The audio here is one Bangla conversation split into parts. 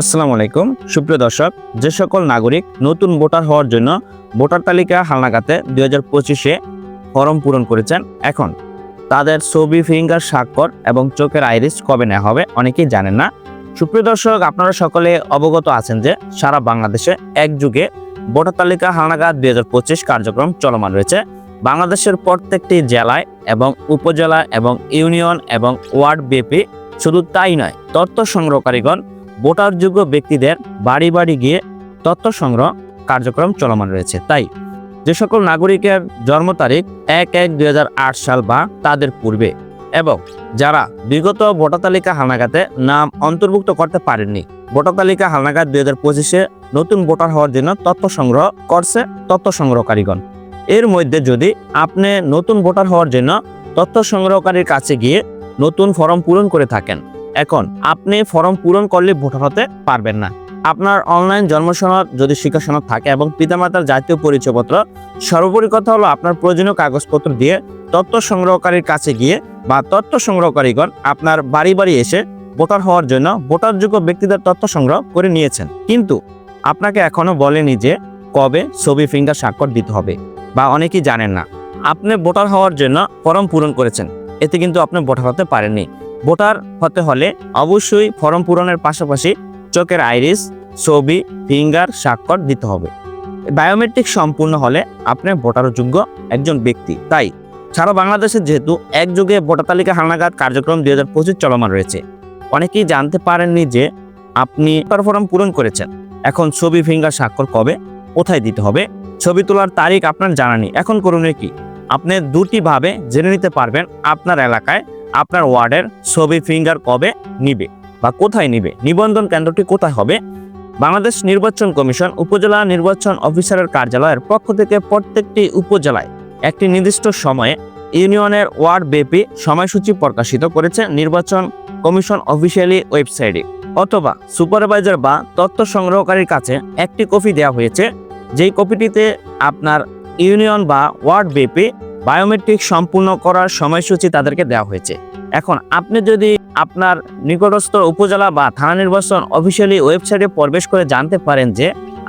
আসসালামু আলাইকুম। সুপ্রিয় দর্শক, যে সকল নাগরিক নতুন ভোটার হওয়ার জন্য ভোটার তালিকা হালনাগাতে দুই হাজার পঁচিশে ফর্ম পূরণ করেছেন, এখন তাদের ছবি, ফিঙ্গার, স্বাক্ষর এবং চোখের আইরিস কবে নেওয়া হবে অনেকেই জানেন না। সুপ্রিয় দর্শক, আপনারা সকলে অবগত আছেন যে সারা বাংলাদেশে এক যুগে ভোটার তালিকা হালনাগাদ দুই হাজার পঁচিশ কার্যক্রম চলমান রয়েছে। বাংলাদেশের প্রত্যেকটি জেলায় এবং উপজেলা এবং ইউনিয়ন এবং ওয়ার্ড ব্যাপী শুধু তাই নয়, তথ্য সংগ্রহকারীগণ ভোটারযোগ্য ব্যক্তিদের বাড়ি বাড়ি গিয়ে তথ্য সংগ্রহ কার্যক্রম চলমান রয়েছে। তাই যে সকল নাগরিকের জন্ম তারিখ এক এক দুই সাল বা তাদের পূর্বে এবং যারা বিগত ভোটার তালিকা হালনাগাতে নাম অন্তর্ভুক্ত করতে পারেননি, ভোটার তালিকা হালনাগাদ দুই হাজার পঁচিশে নতুন ভোটার হওয়ার জন্য তথ্য সংগ্রহ করছে তথ্য সংগ্রহকারীগণ। এর মধ্যে যদি আপনি নতুন ভোটার হওয়ার জন্য তথ্য সংগ্রহকারীর কাছে গিয়ে নতুন ফর্ম পূরণ করে থাকেন এখন আপনি ফর্ম পূরণ করলে ভোটার হতে পারবেন না। আপনার অনলাইন জন্ম সনদ যদি শিক্ষা সনদ থাকে এবং পিতামাতার জাতীয় পরিচয়পত্র, সর্বোপরি কথা হলো আপনার প্রয়োজনীয় কাগজপত্র দিয়ে তথ্য সংগ্রহকারীর কাছে গিয়ে বা তথ্য সংগ্রহকারীগণ আপনার বাড়ি বাড়ি এসে ভোটার হওয়ার জন্য ভোটারযোগ্য ব্যক্তিদের তথ্য সংগ্রহ করে নিয়েছেন। কিন্তু আপনাকে এখনও বলেনি যে কবে ছবি, ফিঙ্গার, স্বাক্ষর দিতে হবে বা অনেকেই জানেন না। আপনি ভোটার হওয়ার জন্য ফর্ম পূরণ করেছেন, এতে কিন্তু আপনি ভোটার হতে পারেননি। ভোটার হতে হলে অবশ্যই ফর্ম পূরণের পাশাপাশি চোখের আইরিস, ছবি, ফিঙ্গার, স্বাক্ষর দিতে হবে। বায়োমেট্রিক সম্পূর্ণ হলে আপনি ভোটার যোগ্য একজন ব্যক্তি। তাই সারা বাংলাদেশে যেহেতু একযোগে ভোটার তালিকা হালনাগাদ কার্যক্রম দুই হাজার পঁচিশ চলমান রয়েছে, অনেকেই জানতে পারেননি যে আপনি ফর্ম পূরণ করেছেন। এখন ছবি, ফিঙ্গার, স্বাক্ষর কবে? কোথায় দিতে হবে? ছবি তোলার তারিখ আপনার জানা নেই। এখন করণীয় কি? আপনি দুটি ভাবে জেনে নিতে পারবেন আপনার এলাকায় আপনার ওয়ার্ডের ছবি ফিঙ্গার কবে নিবে বা কোথায় নিবে? নিবন্ধন কেন্দ্রটি কোথায় হবে? বাংলাদেশ নির্বাচন কমিশন উপজেলা নির্বাচন অফিসারের কার্যালয়ের পক্ষ থেকে প্রত্যেকটি উপজেলায় একটি নির্দিষ্ট সময়ে ইউনিয়নের ওয়ার্ড ব্যাপী সময়সূচি প্রকাশিত করেছে নির্বাচন কমিশন অফিসিয়ালি ওয়েবসাইটে। অথবা সুপারভাইজার বা তথ্য সংগ্রহকারীর কাছে একটি কপি দেওয়া হয়েছে। যেই কপিটিতে আপনার ইউনিয়ন বা ওয়ার্ড ব্যাপী বায়োমেট্রিক সম্পূর্ণ করার সময়সূচি তাদেরকে দেওয়া হয়েছে। এখন আপনি যদি আপনার নিকটস্থ উপজেলা বা থানা নির্বাচন অফিসিয়ালি ওয়েবসাইটে প্রবেশ করে জানতে পারেন যে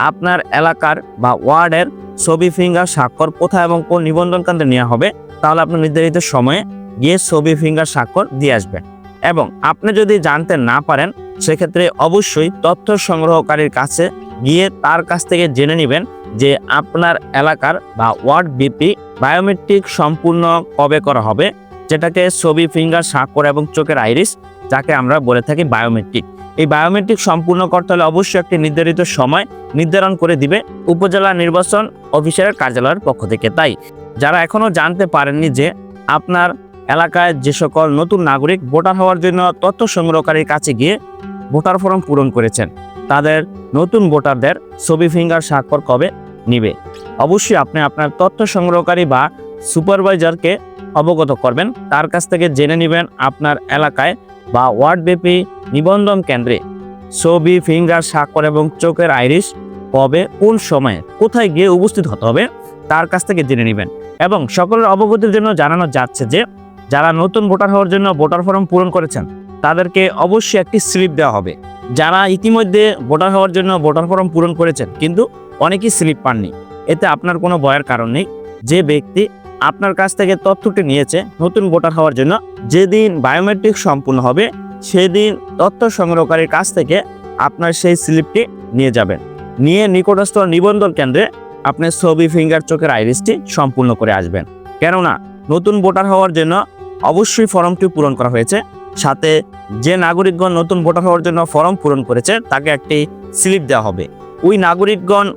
আপনার এলাকার বা ওয়ার্ডের ছবি, ফিঙ্গার, স্বাক্ষর কোথায় এবং কোন নিবন্ধন কেন্দ্রে নেওয়া হবে, তাহলে আপনি নির্ধারিত সময়ে গিয়ে ছবি, ফিঙ্গার, স্বাক্ষর দিয়ে আসবেন এবং আপনি যদি জানতে না পারেন, সেক্ষেত্রে অবশ্যই তথ্য সংগ্রহকারীর কাছে গিয়ে তার কাছ থেকে জেনে নেবেন যে আপনার এলাকার বা ওয়ার্ড বিপি বায়োমেট্রিক সম্পূর্ণ কবে করা হবে, যেটাকে ছবি, ফিঙ্গার, স্বাক্ষর এবং চোখের আইরিস, যাকে আমরা বলে থাকি বায়োমেট্রিক। এই বায়োমেট্রিক সম্পূর্ণ করতে হলে অবশ্যই একটি নির্ধারিত সময় নির্ধারণ করে দিবে উপজেলা নির্বাচন অফিসারের কার্যালয়ের পক্ষ থেকে। তাই, যারা এখনও জানতে পারেননি যে আপনার এলাকায় যে সকল নতুন নাগরিক ভোটার হওয়ার জন্য তথ্য সংগ্রহকারীর কাছে গিয়ে ভোটার ফর্ম পূরণ করেছেন তাদের নতুন ভোটারদের ছবি ফিঙ্গার স্বাক্ষর কবে নিবে? অবশ্যই আপনি আপনার তথ্য সংগ্রহকারী বা সুপারভাইজারকে অবগত করবেন। তার কাছ থেকে জেনে নেবেন আপনার এলাকায় বা ওয়ার্ডব্যাপী নিবন্ধন কেন্দ্রে ছবি ফিঙ্গার স্বাক্ষর এবং চোখের আইরিশ কবে, কোন সময়ে, কোথায় গিয়ে উপস্থিত হতে হবে, তার কাছ থেকে জেনে নেবেন। এবং সকলের অবগতির জন্য জানানো যাচ্ছে যে, যারা নতুন ভোটার হওয়ার জন্য ভোটার ফর্ম পূরণ করেছেন, তাদেরকে অবশ্যই একটি স্লিপ দেওয়া হবে। যারা ইতিমধ্যে ভোটার হওয়ার জন্য ভোটার ফর্ম পূরণ করেছেন, কিন্তু অনেকেই স্লিপ পাননি। এতে আপনার কোনো ভয়ের কারণ নেই। যে ব্যক্তি আপনার কাছ থেকে তথ্যটি নিয়েছে, নতুন ভোটার হওয়ার জন্য, যেদিন বায়োমেট্রিক সম্পূর্ণ হবে, সেদিন তথ্য সংগ্রহকারীর কাছ থেকে আপনার সেই স্লিপটি নিয়ে যাবেন। নিয়ে নিকটস্থ নিবন্ধন কেন্দ্রে আপনার ছবি ফিঙ্গার চোখের আইরিসটি সম্পূর্ণ করে আসবেন। কেননা, নতুন ভোটার হওয়ার জন্য অবশ্যই ফর্মটি পূরণ করা হয়েছে। সাথে যে নাগরিকগণ নতুন ভোটার হওয়ার জন্য ফর্ম পূরণ করেছে, তাকে একটি স্লিপ দেওয়া হবে। ওই নাগরিকগণ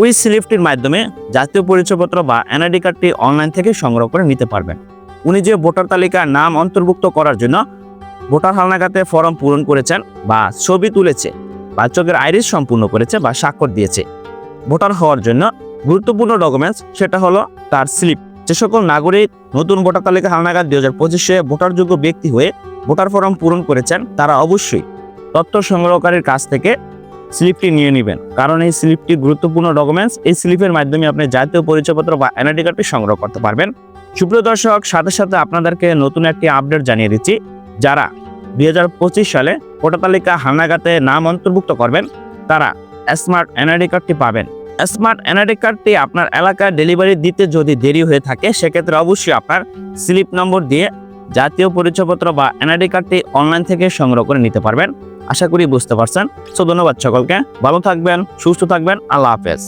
ওই স্লিপটির মাধ্যমে জাতীয় পরিচয়পত্র বা এনআইডি কার্ডটি অনলাইন থেকে সংগ্রহ করে নিতে পারবেন। উনি যে ভোটার তালিকায় নাম অন্তর্ভুক্ত করার জন্য ভোটার হালনাগাতে ফর্ম পূরণ করেছেন বা ছবি তুলেছে বা চোখের আইরিস সম্পূর্ণ করেছে বা স্বাক্ষর দিয়েছে। ভোটার হওয়ার জন্য গুরুত্বপূর্ণ ডকুমেন্টস, সেটা হলো তার স্লিপ। যে সকল নাগরিক নতুন ভোটার তালিকা হালনাগাদ দুই হাজার পঁচিশে ভোটারযোগ্য ব্যক্তি হয়ে ভোটার ফর্ম পূরণ করেছেন, তারা অবশ্যই তথ্য সংগ্রহকারীর কাছ থেকে স্লিপটি নিয়ে নেবেন। কারণ এই স্লিপটি গুরুত্বপূর্ণ ডকুমেন্টস এই স্লিপের মাধ্যমে আপনি জাতীয় পরিচয়পত্র বা এনআইডি কার্ডটি সংগ্রহ করতে পারবেন। সুপ্রিয় দর্শক, সাথে সাথে আপনাদেরকে নতুন একটি আপডেট জানিয়ে দিচ্ছি, যারা দু হাজার পঁচিশ সালে ভোটার তালিকা হালনাগাতে নাম অন্তর্ভুক্ত করবেন, তারা স্মার্ট এনআইডি কার্ডটি পাবেন। স্মার্ট এনআইডি কার্ডটি আপনার এলাকায় ডেলিভারি দিতে যদি দেরি হয়ে থাকে, সেক্ষেত্রে অবশ্যই আপনার স্লিপ নম্বর দিয়ে জাতীয় পরিচয়পত্র বা এনআইডি কার্ডটি অনলাইন থেকে সংগ্রহ করে নিতে পারবেন। আশা করি বুঝতে পারছেন। সো ধন্যবাদ সকলকে। ভালো থাকবেন, সুস্থ থাকবেন। আল্লাহ হাফেজ।